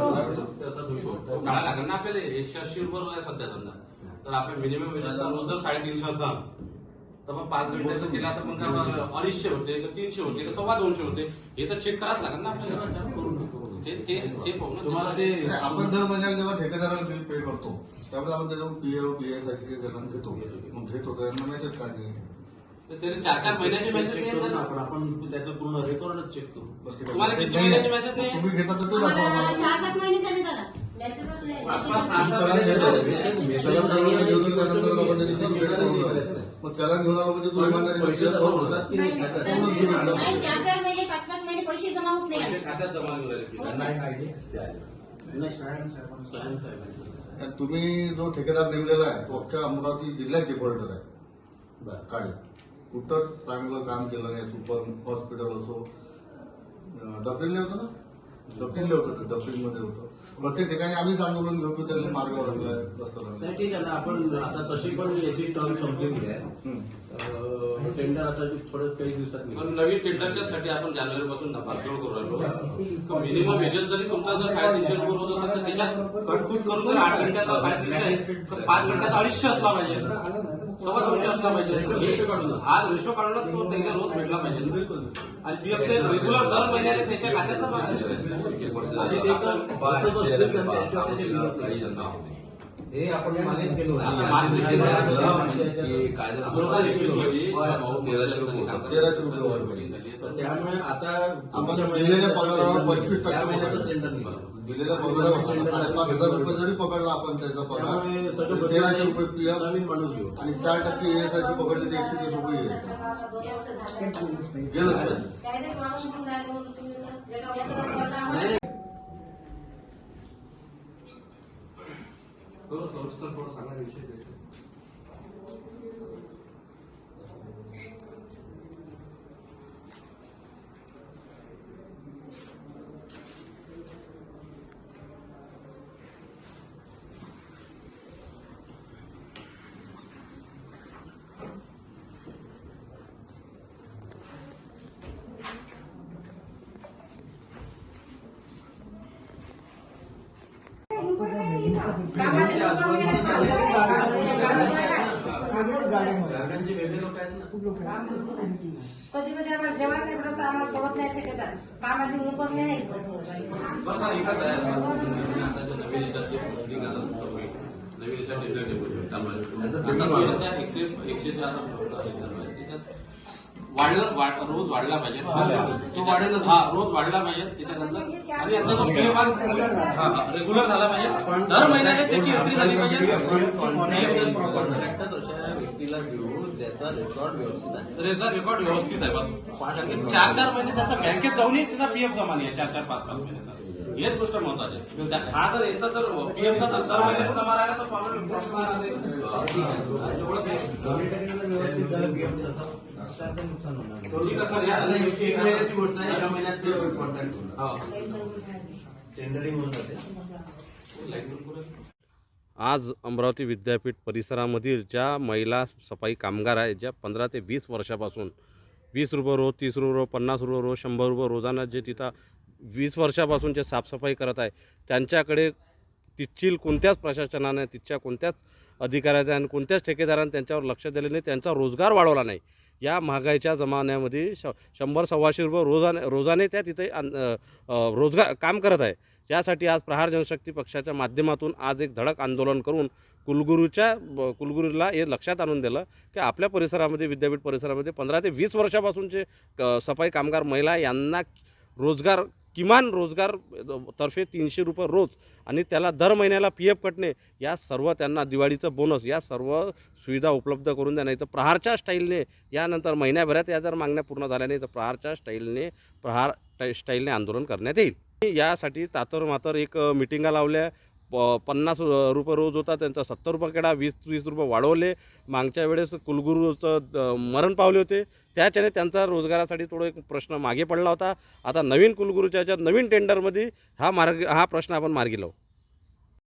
तेवढा होते का बा जास्त होते. काढा लागेल ना आपल्याला? एकशे अस्सी रुपये रोज आहे सध्या धंदा. तर आपल्या मिनिमम रोज जर साडेतीनशे असाल तर मग पाच मिनिटाचं केला तर मग अडीचशे होते तीनशे होते सव्वा दोनशे होते. हे तर चेक करावंच लागेल ना आपल्याला. ते आपण दर महिन्याला जेव्हा ठेकेदाराला बिल पे करतो त्यावेळेला आपण त्याच्यावर पीएफ पीएस घेतो. मग घेतो तर मेसेज काय? चार चार महिन्याचे मेसेज चेक नाही करू येत ना आपण आपण त्याचं पूर्ण रेकॉर्डच चेक करू तुम्हाला किती. महिन्याचे नाही? तुम्ही घेता तर ते आम्हाला दाखवा सहा सात महिने झाले त्याला मेसेजच नाही पाच- पाच- सहा- मेसेजच सहा चलन दरवाजा घेऊन त्यानंतर करून. मग चलन आलं म्हणजे तू पण इमानदारी पैसे पैसे जमा होतात की नाही, नाही? नाही, त्याच्यामुळे घेऊन आलं. नाही, चार चार महिने पाच पाच महिने पैसे जमा होत नाही पैसे खात्यात जमा होऊन राहिले. हो. नाही, सायन साहेबांचं. आणि तुम्ही जो ठेकेदार नेमलेला आहे तो अख्ख्या अमरावती जिल्ह्यात डिफॉल्टर आहे बरं. काळे कुठंच चांगलं काम केलं नाही. सुपर हॉस्पिटल असो. डफरीनले होतं ना? डफरीनले होतं ते डफरीनमध्ये होतं. प्रत्येक ठिकाणी आम्हीच आंदोलन घेऊ की त्यांनी मार्गावर आणलाय रस्ता नाही. ठीक आहे ना. आपण आता तशी पण याची टर्म संपलेली आहे टेंडर आता थोडं काही दिवसात पण. नवीन टेंडरच्या साठी आपण जानेवारी पासून भागदौड करू राहिलो. मिनिमम वेजेस जरी तुमचा जर साडेतीनशे रुपये रोज असेल तर त्याच्यात कटकूट करून जर आठ मिनिटात साडेतीनशे आहे, पाच मिनिटात अडीचशे असला पाहिजे. सव्वा दोनशे असला पाहिजे. रेशो काढून. हा रेशो काढूनच तो त्याला रोज भेटला पाहिजे. बिलकुल आणि पीएफ ते रेग्युलर दर महिन्याला त्याच्या खात्यात जमा करायचं. हे आपण मागेच केलो तेराशे रुपये. तर त्यामुळे आता आपण दिलेल्या पगारावर पंचवीस टक्के. टेंडर निघालं. दिलेल्या पगारावर साडेपाच हजार रुपये जरी पकडला आपण त्याचा पगार तेराशे रुपये बदलून पीएफ नवीन माणूस घेऊ. आणि चार टक्के ईएसआयसी पकडले तर एकशे तीस रुपये येईल गेलंच पाहिजे डायरेक्ट माणूस म्हणून राहिलो म्हणून तुम्ही तर एका वर्षाला पगार नाही, नाही. थोडं सविस्तर थोडं सांगा विषय त्याचा. गाड्यांचे वेगळे लोक आहेत ना. कधी कधी आम्हाला जेवण नाही तर आम्हाला सोडत नाही ठेकेदार कामाची मोफत नाही नवीन नवीन वाढलं वाढ रोज वाढला पाहिजे. तो वाढेल हा रोज वाढला पाहिजे. त्याच्यानंतर आणि याचा जो पीएफ रेग्युलर झाला पाहिजे. दर महिन्याला त्याची एंट्री झाली पाहिजे. कॉन्ट्रॅक्टर अशा व्यक्तीला घेऊ ज्याचा रेकॉर्ड व्यवस्थित आहे. त्याचा रेकॉर्ड व्यवस्थित आहे बस. चार चार महिने त्याचा बँकेत जाऊनही त्याचा पीएफ जमा नाही आहे. चार चार पाच पाच महिन्याचा. हेच गोष्ट महत्वाची हा जर याचा जर पीएफचा जर दर महिन्यात जमा राहिला तर प्रॉब्लेम व्यवस्थित त्याचं नुकसान होणार एक महिन्याची गोष्ट आहे एका महिन्यात कॉन्ट्रॅक्ट टेंडरिंग होऊन जाते आज अमरावती विद्यापीठ परिसरामधील ज्या महिला सफाई कामगार आहेत ज्या पंधरा ते वीस वर्षापासून वीस रुपये रोज तीस रुपये रोज पन्नास रुपये रोज शंभर रुपये रोजानं जे तिथं वीस वर्षापासून जे साफसफाई करत आहे त्यांच्याकडे तिथील कोणत्याच प्रशासनाने तिथच्या कोणत्याच अधिकाऱ्याने आणि कोणत्याच ठेकेदाराने त्यांच्यावर लक्ष दिले नाही त्यांचा रोजगार वाढवला नाही. या महागाईच्या जमान्यामध्ये श शंभर सव्वाशे रुपये रोजाने रोजाने त्या तिथे अन- रोजगार काम करत आहे. त्यासाठी आज प्रहार जनशक्ती पक्षाच्या माध्यमातून आज एक धडक आंदोलन करून कुलगुरूच्या कुलगुरूला हे लक्षात आणून दिलं की आपल्या परिसरामध्ये विद्यापीठ परिसरामध्ये पंधरा ते वीस वर्षापासूनचे क- सफाई कामगार महिला यांना रोजगार किमान रोजगार तर्फे तीनशे रुपये रोज आणि त्याला दर महिन्याला पी एफ कटणे या सर्व त्यांना दिवाळीचं बोनस या सर्व सुविधा उपलब्ध करून द्या नाही तर प्रहारच्या स्टाईलने यानंतर महिन्याभरात या जर मागण्या पूर्ण झाल्या नाही तर प्रहारच्या स्टाईलने प्रहार टाई- स्टाईलने आंदोलन करण्यात येईल. यासाठी तातर मातर एक मिटिंगा लावल्या प पन्नास रुपये रोज होता त्यांचा सत्तर रुपये केडा वीस वीस रुपये वाढवले. मागच्या वेळेस कुलगुरूचं मरण पावले होते. त्याच्याने त्यांचा रोजगारासाठी थोडं एक प्रश्न मागे पडला होता. आता नवीन कुलगुरूच्या याच्यात नवीन टेंडरमध्ये हा मार्ग हा प्रश्न आपण मार्गी लावू.